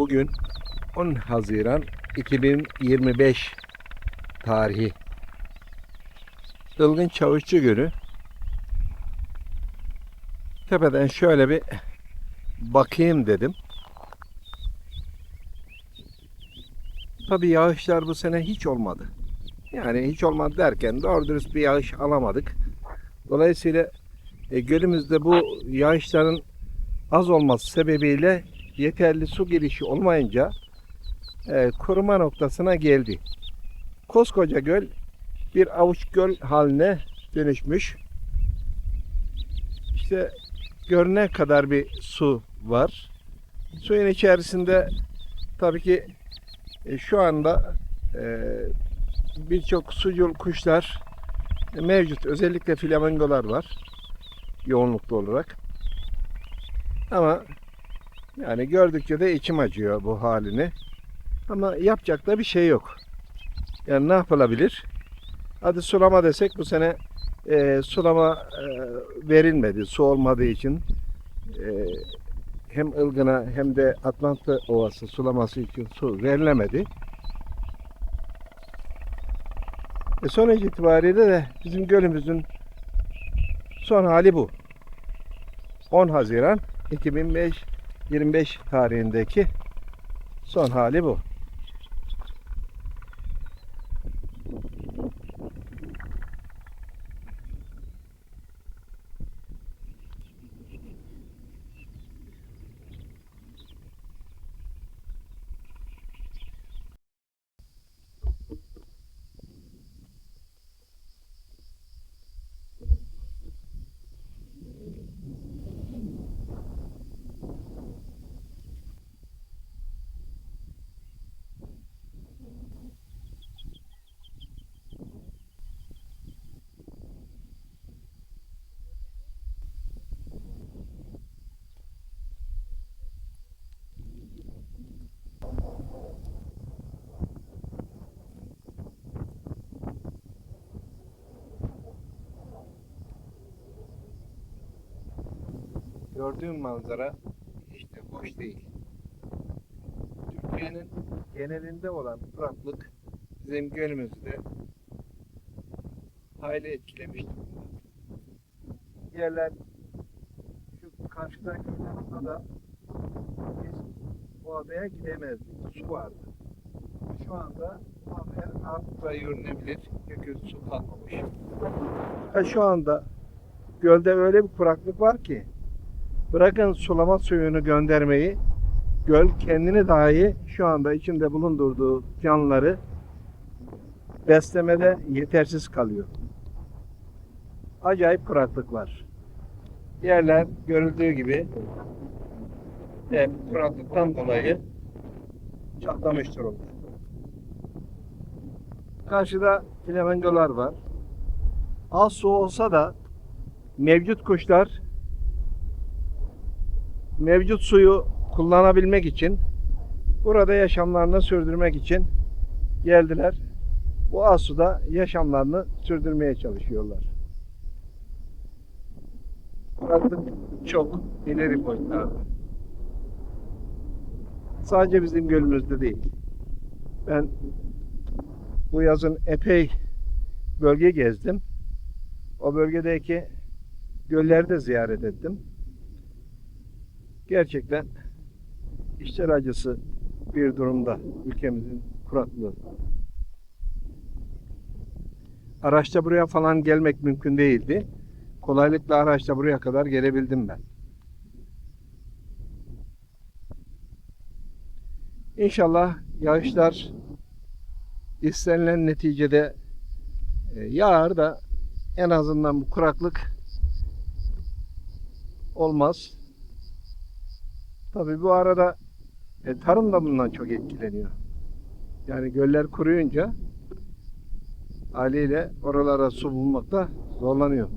Bugün 10 Haziran 2025 tarihi. Ilgın Çavuşçu günü. Tepeden şöyle bir bakayım dedim. Tabii yağışlar bu sene hiç olmadı. Yani hiç olmadı derken doğru dürüst bir yağış alamadık. Dolayısıyla e, gölümüzde bu yağışların az olması sebebiyle yeterli su girişi olmayınca e, kuruma noktasına geldi. Koskoca göl bir avuç göl haline dönüşmüş. İşte görünen kadar bir su var. Suyun içerisinde tabii ki e, şu anda e, birçok sucul kuşlar mevcut. Özellikle flamingolar var yoğunluklu olarak. Ama yani gördükçe de içim acıyor bu halini. Ama yapacak da bir şey yok. Yani ne yapılabilir? Hadi sulama desek bu sene e, sulama e, verilmedi. Su olmadığı için e, hem Ilgın'a hem de Atlanta Ovası sulaması için su verilemedi. E sonuç itibariyle de bizim gölümüzün son hali bu. 10 Haziran 2005 25 tarihindeki son hali bu. Gördüğüm manzara hiç de hoş değil. Türkiye'nin genelinde olan kuraklık bizim gölümüzü de hayli etkilemiş durumda. Yerler şu karşıdaki noktada biz bu adaya gidemezdik. Su vardı. Şu anda adaya rahatlıkla yürünebilir. Çünkü su kalmamış. Şu anda gölde öyle bir kuraklık var ki bırakın sulama suyunu göndermeyi göl kendini dahi şu anda içinde bulundurduğu canlıları beslemede yetersiz kalıyor. Acayip kuraklık var. Yerler görüldüğü gibi hep kuraklıktan dolayı çatlamış durumda. Karşıda flamingolar var. Az su olsa da mevcut kuşlar mevcut suyu kullanabilmek için burada yaşamlarını sürdürmek için geldiler. Bu az suda yaşamlarını sürdürmeye çalışıyorlar. Kuraklık çok ileri boyutlarda. Sadece bizim gölümüzde değil. Ben bu yazın epey bölge gezdim. O bölgedeki gölleri de ziyaret ettim gerçekten işler acısı bir durumda ülkemizin kuraklığı. Araçta buraya falan gelmek mümkün değildi. Kolaylıkla araçta buraya kadar gelebildim ben. İnşallah yağışlar istenilen neticede e, yağar da en azından bu kuraklık olmaz. Tabii bu arada e, tarım da bundan çok etkileniyor. Yani göller kuruyunca haliyle oralara su bulmakta zorlanıyor.